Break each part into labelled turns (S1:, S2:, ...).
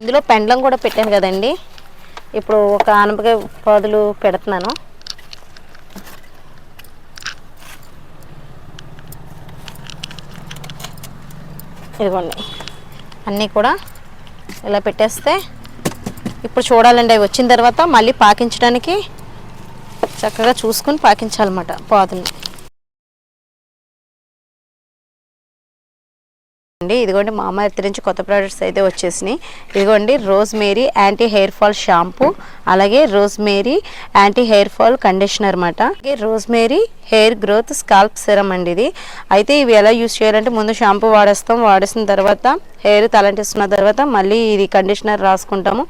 S1: ఇందులో పెండ్లం కూడా పెట్టాను కదండి. ఇప్పుడు ఒక ఆనపకాయ పాదులు పెడుతున్నాను. ఇదిగోండి. అన్నీ కూడా ఇలా పెట్టేస్తే ఇప్పుడు చూడాలండి అవి వచ్చిన తర్వాత మళ్ళీ పాకించడానికి చక్కగా చూసుకుని పాకించాలన్నమాట పాదుని అండి ఇదిగోండి మామ అమ్మ నుంచి కొత్త ప్రోడక్ట్స్ అయితే వచ్చేసినాయి. ఇదిగోండి rosemary anti hair fall shampoo అలాగే rosemary anti hair fall conditioner అనమాట rosemary hair growth scalp serum అండి ఇది. అయితే ఇవి ఎలా యూస్ చేయాలంటే ముందు షాంపూ వాడేస్తాం. వాడేసిన తర్వాత హెయిర్ తలంటిస్తున్న తర్వాత మళ్ళీ ఇది కండిషనర్ రాసుకుంటాము.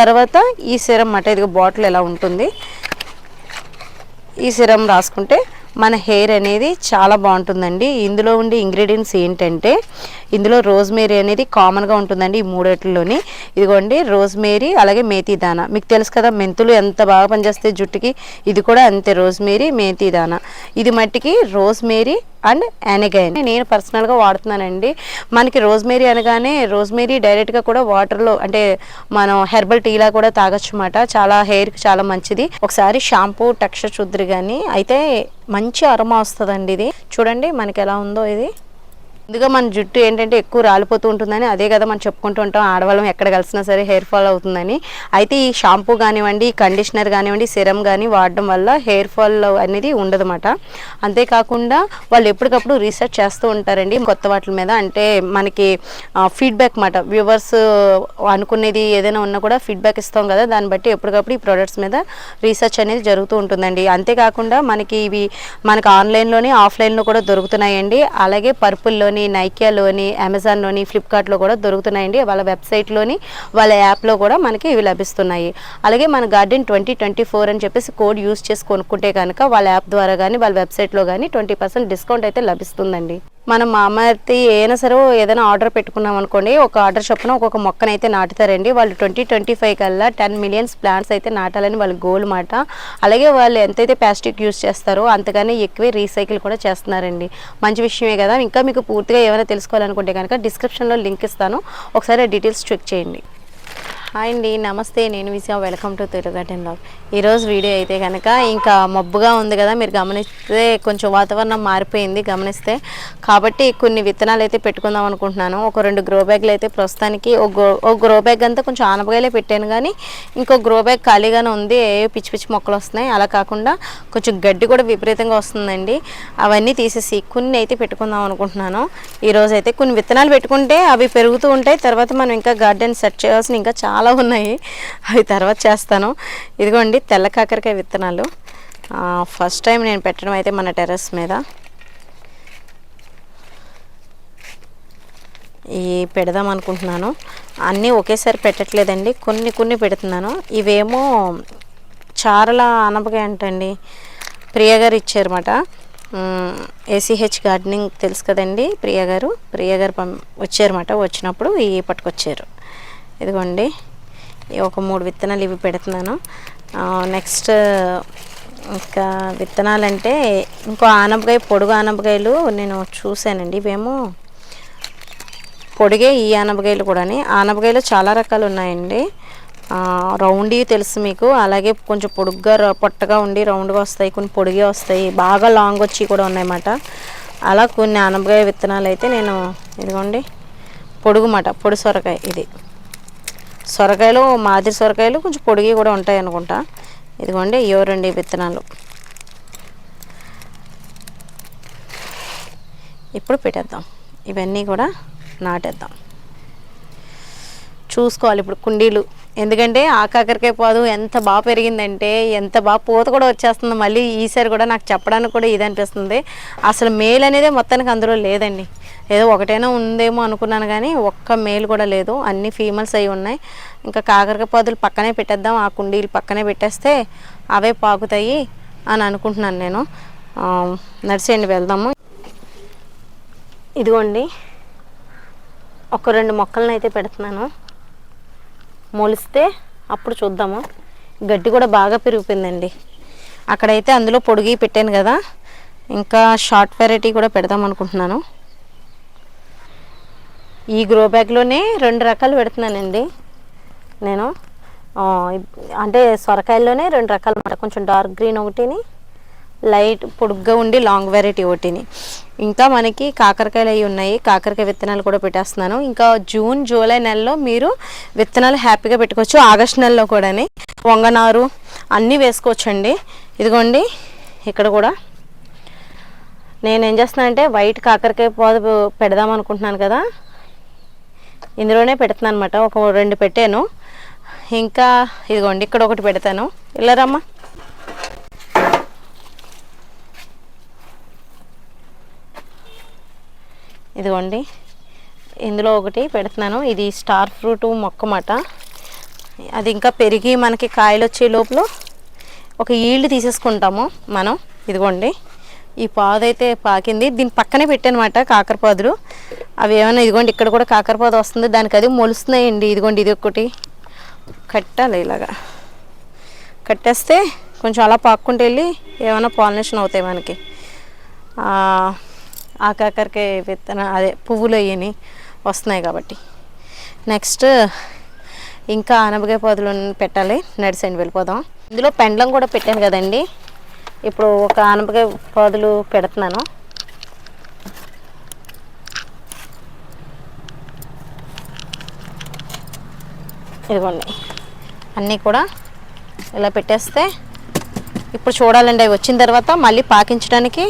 S1: తర్వాత ఈ సిరం అన్నమాట ఇది బాటిల్ ఎలా ఉంటుంది. ఈ సిరం రాసుకుంటే మన హెయిర్ అనేది చాలా బాగుంటుందండి. ఇందులో ఉండే ఇంగ్రీడియంట్స్ ఏంటంటే ఇందులో రోజ్మేరీ అనేది కామన్గా ఉంటుందండి ఈ మూడేట్లలోని. ఇదిగోండి రోజ్మేరీ అలాగే మేతి దానా మీకు తెలుసు కదా మెంతులు ఎంత బాగా పనిచేస్తాయి జుట్టుకి? ఇది కూడా అంతే రోజ్మేరీ మేతి దానా ఇది మట్టికి రోజ్మేరీ అండ్ యానగైన్ నేను పర్సనల్గా వాడుతున్నానండి. మనకి రోజ్మేరీ అనగానే రోజ్మేరీ డైరెక్ట్గా కూడా వాటర్లో అంటే మనం హెర్బల్ టీలా కూడా తాగొచ్చు అన్నమాట చాలా హెయిర్కి చాలా మంచిది. ఒకసారి షాంపూ టెక్స్చర్ చూద్దరు కానీ అయితే మంచి అరమ వస్తుందండి ఇది. చూడండి మనకి ఎలా ఉందో ఇది. ముందుగా మన జుట్టు ఏంటంటే ఎక్కువ రాలిపోతూ ఉంటుందని అదే కదా మనం చెప్పుకుంటూ ఉంటాం. ఆడవాళ్ళం ఎక్కడ కలిసినా సరే హెయిర్ ఫాల్ అవుతుందని. అయితే ఈ షాంపూ కానివ్వండి కండిషనర్ కానివ్వండి సిరం కానీ వాడడం వల్ల హెయిర్ ఫాల్ అనేది ఉండదన్నమాట. అంతేకాకుండా వాళ్ళు ఎప్పటికప్పుడు రీసెర్చ్ చేస్తూ ఉంటారండి. కొత్త వాటి మీద అంటే మనకి ఫీడ్బ్యాక్ మాట వ్యూవర్స్ అనుకునేది ఏదైనా ఉన్నా కూడా ఫీడ్బ్యాక్ ఇస్తాం కదా. దాన్ని బట్టి ఎప్పటికప్పుడు ఈ ప్రొడక్ట్స్ మీద రీసెర్చ్ అనేది జరుగుతూ ఉంటుందండి. అంతేకాకుండా మనకి ఇవి మనకి ఆన్లైన్లోనే ఆఫ్లైన్లో కూడా దొరుకుతున్నాయండి. అలాగే పర్పుల్లో మీషోలోని నైకియాలోని అమెజాన్లోని ఫ్లిప్కార్ట్లో కూడా దొరుకుతున్నాయండి. వాళ్ళ వెబ్సైట్లోని వాళ్ళ యాప్లో కూడా మనకి ఇవి లభిస్తున్నాయి. అలాగే మన గార్డెన్ ట్వంటీ ట్వంటీ ఫోర్ అని చెప్పేసి కోడ్ యూస్ చేసి కొనుక్కుంటే కనుక వాళ్ళ యాప్ ద్వారా కానీ వాళ్ళ వెబ్సైట్లో కానీ ట్వంటీ పర్సెంట్ డిస్కౌంట్ అయితే లభిస్తుందండి. మనం మా అమ్మకి ఏదైనా సరే ఏదైనా ఆర్డర్ పెట్టుకున్నాం అనుకోండి ఒక ఆర్డర్ చొప్పున ఒక్కొక్క మొక్కనైతే నాటుతారండి. వాళ్ళు ట్వంటీ ట్వంటీ ఫైవ్ కల్లా టెన్ మిలియన్స్ ప్లాంట్స్ అయితే నాటాలని వాళ్ళ గోల్ మాట. అలాగే వాళ్ళు ఎంతైతే ప్లాస్టిక్ యూస్ చేస్తారో అంతగానే ఎక్కువే రీసైకిల్ కూడా చేస్తున్నారండి. మంచి విషయమే కదా. ఇంకా మీకు పూర్తిగా ఏమైనా తెలుసుకోవాలనుకుంటే కనుక డిస్క్రిప్షన్లో లింక్ ఇస్తాను. ఒకసారి డీటెయిల్స్ చెక్ చేయండి. హాయ్ అండి నమస్తే. నేను Vijaya. Welcome to Telugu garden blog ఈరోజు వీడియో అయితే కనుక ఇంకా మబ్బుగా ఉంది కదా. మీరు గమనిస్తే కొంచెం వాతావరణం మారిపోయింది గమనిస్తే. కాబట్టి కొన్ని విత్తనాలు అయితే పెట్టుకుందాం అనుకుంటున్నాను. ఒక రెండు గ్రో బ్యాగ్లు అయితే ప్రస్తుతానికి ఒక గ్రో ఒక గ్రో బ్యాగ్ అంతా కొంచెం ఆనపకాయలే పెట్టాను కానీ ఇంకో గ్రో బ్యాగ్ ఖాళీగానే ఉంది. ఏ పిచ్చి పిచ్చి మొక్కలు వస్తున్నాయి. అలా కాకుండా కొంచెం గడ్డి కూడా విపరీతంగా వస్తుందండి. అవన్నీ తీసేసి కొన్ని అయితే పెట్టుకుందాం అనుకుంటున్నాను. ఈరోజు అయితే కొన్ని విత్తనాలు పెట్టుకుంటే అవి పెరుగుతూ ఉంటాయి. తర్వాత మనం ఇంకా గార్డెన్ సెట్ చేయాల్సిన ఇంకా చాలా చాలా ఉన్నాయి. అవి తర్వాత చేస్తాను. ఇదిగోండి తెల్ల కాకరకాయ విత్తనాలు. ఫస్ట్ టైం నేను పెట్టడం అయితే మన టెర్రస్ మీద. ఈ పెడదాం అనుకుంటున్నాను. అన్నీ ఒకేసారి పెట్టట్లేదండి. కొన్ని కొన్ని పెడుతున్నాను. ఇవేమో చారల అనపకాయ అంటండి. ప్రియ గారు ఇచ్చారన్నమాట. ఏసీహెచ్ గార్డెనింగ్ తెలుసు కదండి ప్రియ గారు? ప్రియ గారు పం వచ్చారన్నమాట. వచ్చినప్పుడు ఇవి పట్టుకొచ్చారు. ఇదిగోండి. ఒక మూడు విత్తనాలు ఇవి పెడుతున్నాను. నెక్స్ట్ ఇంకా విత్తనాలంటే ఇంకో ఆనపకాయ పొడుగు ఆనపకాయలు నేను చూశానండి. ఇవేమో పొడిగే ఈ ఆనపకాయలు కూడా ఆనపకాయలు చాలా రకాలు ఉన్నాయండి. రౌండ్ తెలుసు మీకు. అలాగే కొంచెం పొడుగ్గా ర- పొట్టగా ఉండి రౌండ్గా వస్తాయి కొన్ని పొడిగే వస్తాయి. బాగా లాంగ్ వచ్చి కూడా ఉన్నాయన్నమాట. అలా కొన్ని ఆనపకాయ విత్తనాలు అయితే నేను ఇదిగోండి పొడుగు మాట పొడి సొరకాయ ఇది. సొరకాయలు మాదిరి సొరకాయలు కొంచెం పొడిగి కూడా ఉంటాయి అనుకుంటా. ఇదిగోండి ఇయో రెండు విత్తనాలు. ఇప్పుడు పెట్టేద్దాం. ఇవన్నీ కూడా నాటేద్దాం. చూసుకోవాలి ఇప్పుడు కుండీలు. ఎందుకంటే ఆ కాకరకాయ పాదు ఎంత బాగా పెరిగిందంటే ఎంత బాగా పూత కూడా వచ్చేస్తుంది. మళ్ళీ ఈసారి కూడా నాకు చెప్పడానికి కూడా ఇది అనిపిస్తుంది. అసలు మేల్ అనేది మొత్తానికి అందులో లేదండి. ఏదో ఒకటైనా ఉందేమో అనుకున్నాను కానీ ఒక్క మేల్ కూడా లేదు. అన్ని ఫీమేల్స్ అయి ఉన్నాయి. ఇంకా కాకరకాయ పాదులు పక్కనే పెట్టేద్దాం. ఆ కుండీలు పక్కనే పెట్టేస్తే అవే పాకుతాయి అని అనుకుంటున్నాను నేను. నడిచేయండి వెళ్దాము. ఇదిగోండి. ఒక రెండు మొక్కలను అయితే పెడుతున్నాను. మొలిస్తే అప్పుడు చూద్దాము. గడ్డి కూడా బాగా పెరిగిపోయిందండి. అక్కడైతే అందులో పొడిగి పెట్టాను కదా. ఇంకా షార్ట్ వెరైటీ కూడా పెడదాం అనుకుంటున్నాను. ఈ గ్రో బ్యాగ్లోనే రెండు రకాలు పెడుతున్నానండి. నేను అంటే సొరకాయల్లోనే రెండు రకాలు అన్నమాట. కొంచెం డార్క్ గ్రీన్ ఒకటిని లైట్ పొడుగ్గా ఉండి లాంగ్ వెరైటీ ఒకటిని ఇంకా మనకి కాకరకాయలు అవి ఉన్నాయి. కాకరకాయ విత్తనాలు కూడా పెట్టేస్తున్నాను. ఇంకా జూన్ జూలై నెలలో మీరు విత్తనాలు హ్యాపీగా పెట్టుకోవచ్చు. ఆగస్ట్ నెలలో కూడాని. వంగనారు అన్నీ వేసుకోవచ్చండి. ఇదిగోండి ఇక్కడ కూడా. నేను ఏం చేస్తున్నా అంటే వైట్ కాకరకాయ పాదు పెడదాం అనుకుంటున్నాను కదా. ఇందులోనే పెడుతున్నాను అనమాట ఒక రెండు పెట్టాను. ఇంకా ఇదిగోండి ఇక్కడ ఒకటి పెడతాను. ఇల్లరమ్మా ఇదిగోండి. ఇందులో ఒకటి పెడుతున్నాను. ఇది స్టార్ ఫ్రూట్ మొక్క మాట అది ఇంకా పెరిగి మనకి కాయలు వచ్చే లోపల ఒక ఈల్డ్ తీసేసుకుంటాము మనం. ఇదిగోండి. ఈ పాదు అయితే పాకింది. దీని పక్కనే పెట్టానమాట కాకరపాదులు. అవి ఏమైనా ఇదిగోండి ఇక్కడ కూడా కాకరపాదు వస్తుంది. దానికి అది మొలుస్తున్నాయండి. ఇదిగోండి ఇది ఒకటి కట్టాలి ఇలాగా. కట్టేస్తే కొంచెం అలా పాక్కుంటూ వెళ్ళి ఏమైనా పాలినేషన్ అవుతాయి మనకి. ఆ, విత్తన అదే పువ్వులు అయ్యని వస్తున్నాయి కాబట్టి. నెక్స్ట్ ఇంకా ఆనపకాయ పాదులు పెట్టాలి. నడిసండి వెళ్ళిపోదాం. ఇందులో పెండ్లం కూడా పెట్టాను కదండి. ఇప్పుడు ఒక ఆనపకాయ పాదులు పెడుతున్నాను. ఇదిగోండి. అన్నీ కూడా ఇలా పెట్టేస్తే ఇప్పుడు చూడాలండి అవి వచ్చిన తర్వాత మళ్ళీ పాకించడానికి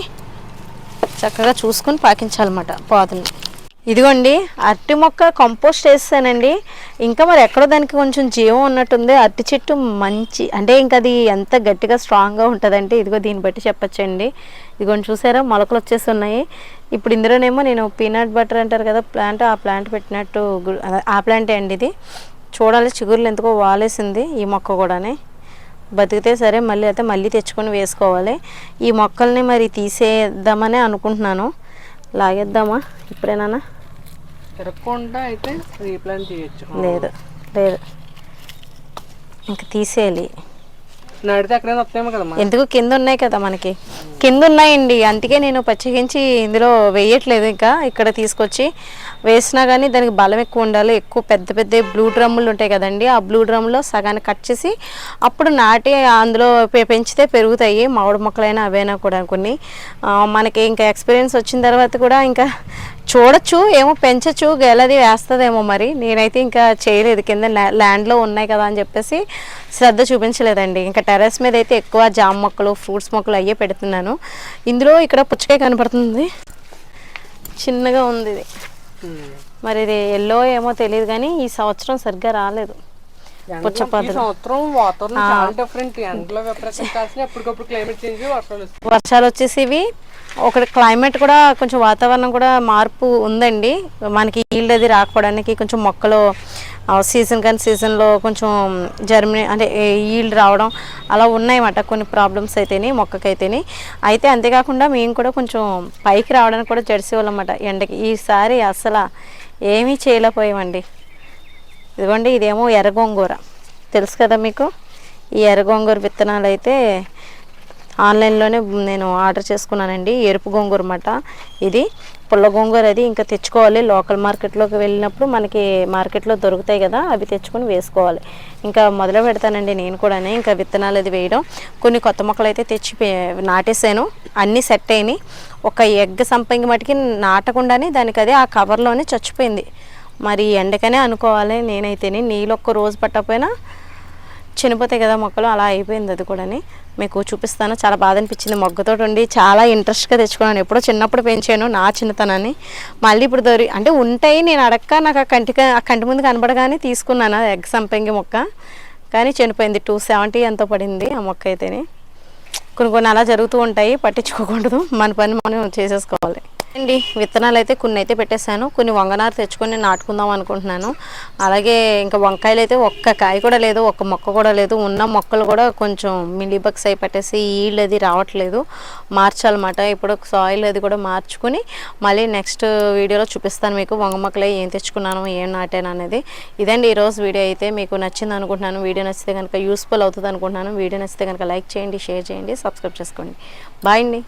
S1: చక్కగా చూసుకుని పాకించాలన్నమాట పాదుని. ఇదిగోండి అరటి మొక్క కంపోస్ట్ వేస్తానండి ఇంకా మరి ఎక్కడో దానికి కొంచెం జీవం ఉన్నట్టుంది. అరటి చెట్టు మంచి అంటే ఇంకా అది ఎంత గట్టిగా స్ట్రాంగ్గా ఉంటుందంటే ఇదిగో దీన్ని బట్టి చెప్పచ్చండి. ఇదిగోండి చూసారా? మొలకలు వచ్చేసి ఉన్నాయి. ఇప్పుడు ఇందులోనేమో నేను పీనట్ బటర్ అంటారు కదా ప్లాంట్ ఆ ప్లాంట్ పెట్టినట్టు ఆ ప్లాంటే అండి ఇది. చూడాలి చిగురులు ఎందుకో వాలేసింది ఈ మొక్క కూడానే. బతికితే సరే మళ్ళీ అయితే మళ్ళీ తెచ్చుకొని వేసుకోవాలి. ఈ మొక్కల్ని మరి తీసేద్దామని అనుకుంటున్నాను. లాగేద్దామా ఇప్పుడేనా
S2: తిరగకుండా అయితే రీప్లాంట్ చేయొచ్చు.
S1: లేదు లేదు. ఇంక తీసేయాలి. ఎందుకు? కింద ఉన్నాయి కదా మనకి. కింద ఉన్నాయండి అందుకే నేను పచ్చగించి ఇందులో వేయట్లేదు ఇంకా ఇక్కడ తీసుకొచ్చి. వేసినా కానీ దానికి బలం ఎక్కువ ఉండాలి. ఎక్కువ పెద్ద పెద్ద బ్లూ డ్రమ్ములు ఉంటాయి కదండి. ఆ బ్లూ డ్రమ్లో సగాన్ని కట్ చేసి అప్పుడు నాటి అందులో పె- పెంచితే పెరుగుతాయి. మామిడి మొక్కలైనా అవైనా కూడా కొన్ని. మనకి ఇంకా ఎక్స్పీరియన్స్ వచ్చిన తర్వాత కూడా ఇంకా చూడొచ్చు ఏమో పెంచచ్చు గెలది వేస్తుందేమో మరి. నేనైతే ఇంకా చేయలేదు. కింద ల్యా- ల్యాండ్లో ఉన్నాయి కదా అని చెప్పేసి శ్రద్ధ చూపించలేదండి. ఇంకా టెర్రస్ మీద అయితే ఎక్కువ జామ మొక్కలు ఫ్రూట్స్ మొక్కలు అయ్యే పెడుతున్నాను. ఇందులో ఇక్కడ పుచ్చకాయ కనపడుతుంది. చిన్నగా ఉంది ఇది. మరి ఇది ఎల్లో ఏమో తెలియదు కానీ ఈ సంవత్సరం సరిగ్గా రాలేదు.
S2: వర్షాలు
S1: వచ్చేసి ఇవి ఒకటి క్లైమేట్ కూడా కొంచెం వాతావరణం కూడా మార్పు ఉందండి. మనకి ఈల్డ్ అది రాకపోవడానికి కొంచెం మొక్కలు సీజన్ కానీ సీజన్లో కొంచెం జర్మినే అంటే ఈల్డ్ రావడం అలా ఉన్నాయన్నమాట కొన్ని ప్రాబ్లమ్స్ అయితేని మొక్కకైతేని. అయితే అంతేకాకుండా మేము కూడా కొంచెం పైకి రావడానికి కూడా జెర్సీ వాళ్ళమాట ఎండకి ఈసారి అసలు ఏమీ చేయలేకపోయామండి. ఇదిగోండి ఇదేమో ఎర్రగొంగూర తెలుసు కదా మీకు? ఈ ఎర్రగొంగూర విత్తనాలు అయితే ఆన్లైన్లోనే నేను ఆర్డర్ చేసుకున్నానండి. ఎరుపు గోంగూర అన్నమాట ఇది పుల్ల గోంగూర అది ఇంకా తెచ్చుకోవాలి. లోకల్ మార్కెట్లోకి వెళ్ళినప్పుడు మనకి మార్కెట్లో దొరుకుతాయి కదా అవి తెచ్చుకొని వేసుకోవాలి. ఇంకా మొదలు పెడతానండి నేను కూడా ఇంకా విత్తనాలు అది వేయడం. కొన్ని కొత్త మొక్కలు అయితే తెచ్చి నాటేసాను అన్నీ సెట్ అయినాయి. ఒక ఎగ్ సంపంగి మటుకి నాటకుండానే దానికి అదే ఆ కవర్లోనే చచ్చిపోయింది. మరి ఎండకనే అనుకోవాలి నేనైతేనే. నీళ్ళు ఒక్క రోజు పట్టకపోయినా చనిపోతాయి కదా మొక్కలు అలా అయిపోయింది అది కూడాని. మీకు చూపిస్తాను. చాలా బాధ అనిపించింది మొగ్గతో ఉండి చాలా ఇంట్రెస్ట్గా తెచ్చుకున్నాను. ఎప్పుడో చిన్నప్పుడు పెంచాను నా చిన్నతనాన్ని. మళ్ళీ ఇప్పుడు దొరి అంటే ఉంటాయి నేను అడక్క నాకు ఆ కంటికి ఆ కంటి ముందు కనబడగానే తీసుకున్నాను ఎగ్ సంపంగి మొక్క. కానీ చనిపోయింది టూ సెవెంటీ ఎంతో పడింది ఆ మొక్క అయితేనే. కొన్ని కొన్ని అలా జరుగుతూ ఉంటాయి పట్టించుకోకూడదు. మన పని మనం చేసేసుకోవాలి. అండి విత్తనాలు అయితే కొన్ని అయితే పెట్టేశాను. కొన్ని వంగనారు తెచ్చుకొని నాటుకుందాం అనుకుంటున్నాను. అలాగే ఇంకా వంకాయలు అయితే ఒక్క కాయ కూడా లేదు ఒక్క మొక్క కూడా లేదు. ఉన్న మొక్కలు కూడా కొంచెం మిలీబక్స్ అయి పట్టేసి ఈళ్ళు అది రావట్లేదు. మార్చాలన్నమాట. ఇప్పుడు సాయిల్ అది కూడా మార్చుకుని మళ్ళీ నెక్స్ట్ వీడియోలో చూపిస్తాను మీకు వంగ మొక్కలు ఏం తెచ్చుకున్నాను ఏం నాటాను అనేది. ఇదండి ఈరోజు వీడియో అయితే. మీకు నచ్చింది అనుకుంటున్నాను. వీడియో నచ్చితే కనుక యూస్ఫుల్ అవుతుంది అనుకుంటున్నాను. వీడియో నచ్చితే కనుక లైక్ చేయండి షేర్ చేయండి సబ్స్క్రైబ్ చేసుకోండి. బాయ్ అండి.